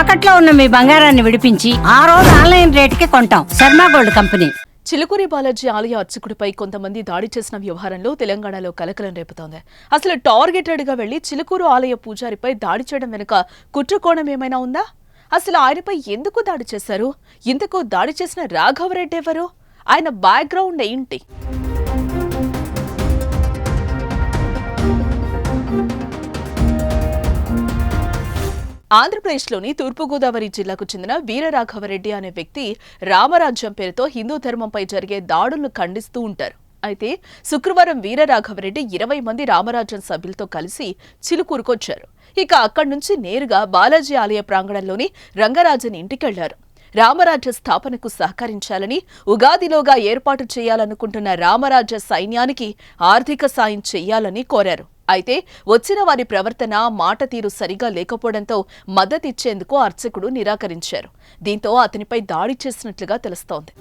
తాకట్లో ఉన్న మీ బంగారాన్ని విడిపించి ఆ రోజు ఆన్లైన్ రేటుకి కొంటాం. Sharma gold company. Chilukuri Balaji ఆలయ అర్చకుడిపై కొంతమంది దాడి చేసిన వ్యవహారంలో తెలంగాణలో కలకలం రేపుతోంది. అసలు టార్గెటెడ్గా వెళ్ళి చిలుకూరు ఆలయ పూజారిపై దాడి చేయడం వెనుక కుట్రకోణం ఏమైనా ఉందా? అసలు ఆయనపై ఎందుకు దాడి చేశారు? ఇంతకు దాడి చేసిన రాఘవరెడ్డి ఎవరు? ఆయన బ్యాక్గ్రౌండ్ ఏంటి? ఆంధ్రప్రదేశ్లోని తూర్పుగోదావరి జిల్లాకు చెందిన వీరరాఘవరెడ్డి అనే వ్యక్తి రామరాజ్యం పేరుతో హిందూ ధర్మంపై జరిగే దాడులను ఖండిస్తూ ఉంటారు. అయితే శుక్రవారం వీరరాఘవరెడ్డి ఇరవై మంది రామరాజ్యం సభ్యులతో కలిసి చిలుకూరుకొచ్చారు. ఇక అక్కడి నుంచి నేరుగా బాలాజీ ఆలయ ప్రాంగణంలోని రంగరాజన్ ఇంటికెళ్ళారు. రామరాజ్య స్థాపనకు సహకరించాలని ఉగాదిలోగా ఏర్పాటు చేయాలనుకుంటున్న రామరాజ్య సైన్యానికి ఆర్థిక సాయం చేయాలని కోరారు. అయితే వచ్చిన వారి ప్రవర్తన మాట తీరు సరిగా లేకపోవడంతో మద్దతిచ్చేందుకు అర్చకుడు నిరాకరించారు. దీంతో అతనిపై దాడి చేసినట్లుగా తెలుస్తోంది.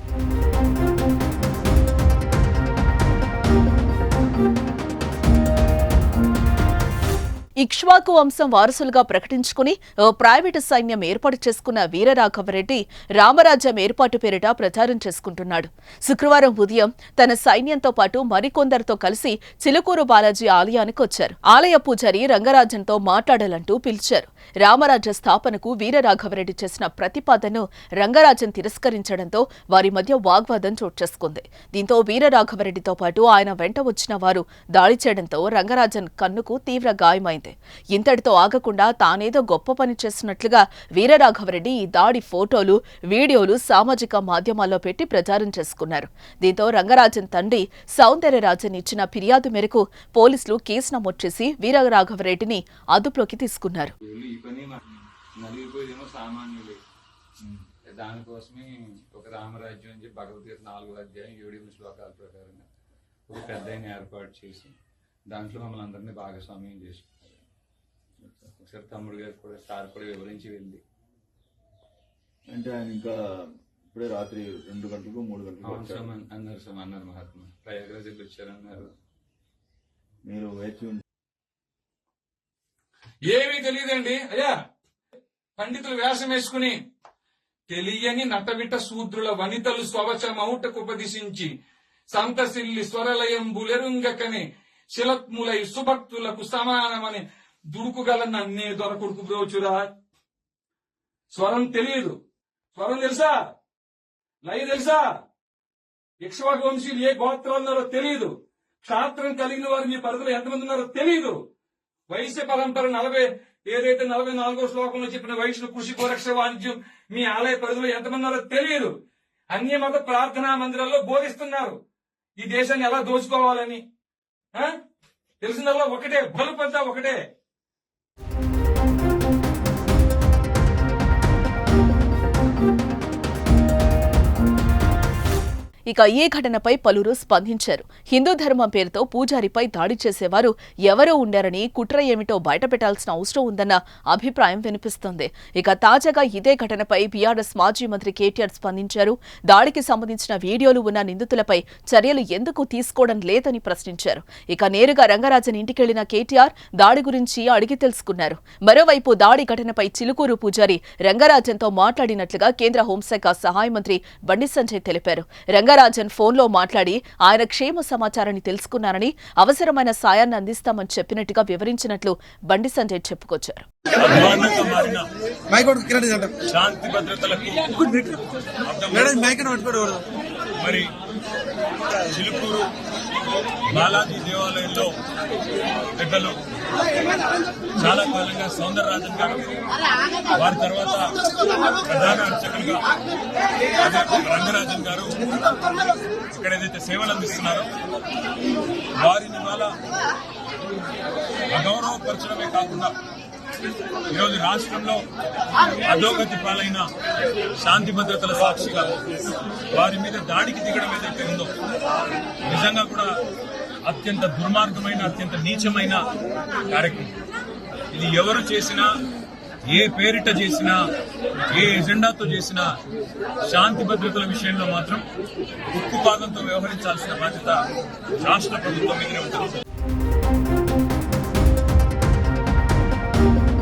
ఇక్ష్వాకు వంశం వారసులుగా ప్రకటించుకుని ఓ ప్రైవేటు సైన్యం ఏర్పాటు చేసుకున్న వీరరాఘవరెడ్డి రామరాజ్యం ఏర్పాటు పేరిట ప్రచారం చేసుకుంటున్నాడు. శుక్రవారం ఉదయం తన సైన్యంతో పాటు మరికొందరితో కలిసి చిలుకూరు బాలాజీ ఆలయానికి వచ్చారు. ఆలయ పూజారి రంగరాజన్తో మాట్లాడాలంటూ పిలిచారు. రామరాజ్య స్థాపనకు వీరరాఘవరెడ్డి చేసిన ప్రతిపాదనను రంగరాజన్ తిరస్కరించడంతో వారి మధ్య వాగ్వాదం చోటు చేసుకుంది. దీంతో వీరరాఘవరెడ్డితో పాటు ఆయన వెంట వచ్చిన వారు దాడి చేయడంతో రంగరాజన్ కన్నుకు తీవ్ర గాయమైంది. ఇంతటితో ఆగకుండా తానేదో గొప్ప పని చేస్తున్నట్లుగా వీరరాఘవరెడ్డి ఈ దాడి ఫోటోలు వీడియోలు సామాజిక మాధ్యమాల్లో పెట్టి ప్రచారం చేసుకున్నారు. దీంతో రంగరాజన్ తండ్రి సౌందర్యరాజన్ ఇచ్చిన ఫిర్యాదు మేరకు పోలీసులు కేసు నమోదు చేసి వీరరాఘవరెడ్డిని అదుపులోకి తీసుకున్నారు. దానికోసమే ఒక రామరాజ్యం అని చెప్పి భగవద్గీత నాలుగో అధ్యాయం ఏడు ఎనిమిది శ్లోకాల ప్రకారంగా ఒక పెద్ద ఏర్పాటు చేసి దాంట్లో మమ్మల్ని అందరినీ భాగస్వామ్యం చేసుకున్నారు. ఒకసారి తమ్ముడు గారు కూడా సార్ కూడా వివరించి వెళ్ళి. అంటే ఆయన ఇంకా ఇప్పుడే రాత్రి రెండు గంటలకు మూడు గంటలకు వచ్చారు. అవసరం అన్నారు సార్ అన్నారు మహాత్మా. ప్రయాగరాజుకి వచ్చారన్నారు మీరు వేచి ఉంటే ఏమీ తెలియదండి. అయ్యా పండితులు వేషం వేసుకుని తెలియని నటవిట శూద్రుల వనితలు స్వవచమౌటకు ఉపదిశించి సంతసిల్లి స్వరలయం బులెరుంగకని శిలత్ములై సుభక్తులకు సమానమని దుడుకుగల నన్నే దొరకుడుకు బ్రోచురా స్వరం తెలియదు. స్వరం తెలుసా? లయ తెలుసా? ఇక్ష్వాకు వంశీలు ఏ గోత్రం ఉన్నారో తెలియదు క్షాత్రం కలిగిన వారు మీ పరిధిలో ఎంతమంది ఉన్నారో తెలియదు వైశ్య పరంపర నలభై ఏదైతే నలభై నాలుగో శ్లోకంలో చెప్పిన వైష్ణు కృషి గోరక్ష వాణిజ్యం మీ ఆలయ పరిధిలో ఎంతమంది ఉన్నారో తెలియదు అన్య మత ప్రార్థనా మందిరాల్లో బోధిస్తున్నారు. ఈ దేశాన్ని ఎలా దోచుకోవాలని? ఆ? తెలిసిందల్లా ఒకటే బలుపంతా ఒకటే. ఇక ఈ ఘటనపై పలువురు స్పందించారు. హిందూ ధర్మం పేరుతో పూజారిపై దాడి చేసేవారు ఎవరో ఉండారని కుట్ర ఏమిటో బయటపెట్టాల్సిన అవసరం ఉందన్న అభిప్రాయం వినిపిస్తోంది. ఇక తాజాగా ఇదే ఘటనపై బీఆర్ఎస్ మాజీ మంత్రి కేటీఆర్ స్పందించారు. దాడికి సంబంధించిన వీడియోలు ఉన్న నిందితులపై చర్యలు ఎందుకు తీసుకోవడం లేదని ప్రశ్నించారు. ఇక నేరుగా రంగరాజన్ ఇంటికెళ్ళిన కేటీఆర్ దాడి గురించి అడిగి తెలుసుకున్నారు. మరోవైపు దాడి ఘటనపై చిలుకూరు పూజారి రంగరాజన్తో మాట్లాడినట్లుగా కేంద్ర హోంశాఖ సహాయ మంత్రి బండి సంజయ్ తెలిపారు. రంగరాజన్ ఫోన్లో మాట్లాడి ఆయన క్షేమ సమాచారాన్ని తెలుసుకున్నారని అవసరమైన సాయాన్ని అందిస్తామని చెప్పినట్టుగా వివరించినట్లు బండి సంజయ్ చెప్పుకొచ్చారు. శాంతి భద్రతలకు మరి చిలుకూరు బాలాజీ దేవాలయంలో పెద్దలు చాలా కాలంగా సౌందరరాజన్ గారు వారి తర్వాత ప్రధాన అర్చకులుగా రంగరాజన్ గారు ఇక్కడ ఏదైతే సేవలు అందిస్తున్నారో వారిని వాళ్ళ అగౌరవపరచడమే కాకుండా ఈరోజు రాష్ట్రంలో అధోగతి పాలైన శాంతి భద్రతల సాక్షిగా వారి మీద దాడికి దిగడం ఏదైతే ఉందో నిజంగా కూడా అత్యంత దుర్మార్గమైన అత్యంత నీచమైన కార్యక్రమం. ఇది ఎవరు చేసినా ఏ పేరిట చేసినా ఏ ఎజెండాతో చేసినా శాంతి భద్రతల విషయంలో మాత్రం ఉక్కు పాదంతో వ్యవహరించాల్సిన బాధ్యత రాష్ట్ర ప్రభుత్వం మీదనే ఉంటుంది Thank you.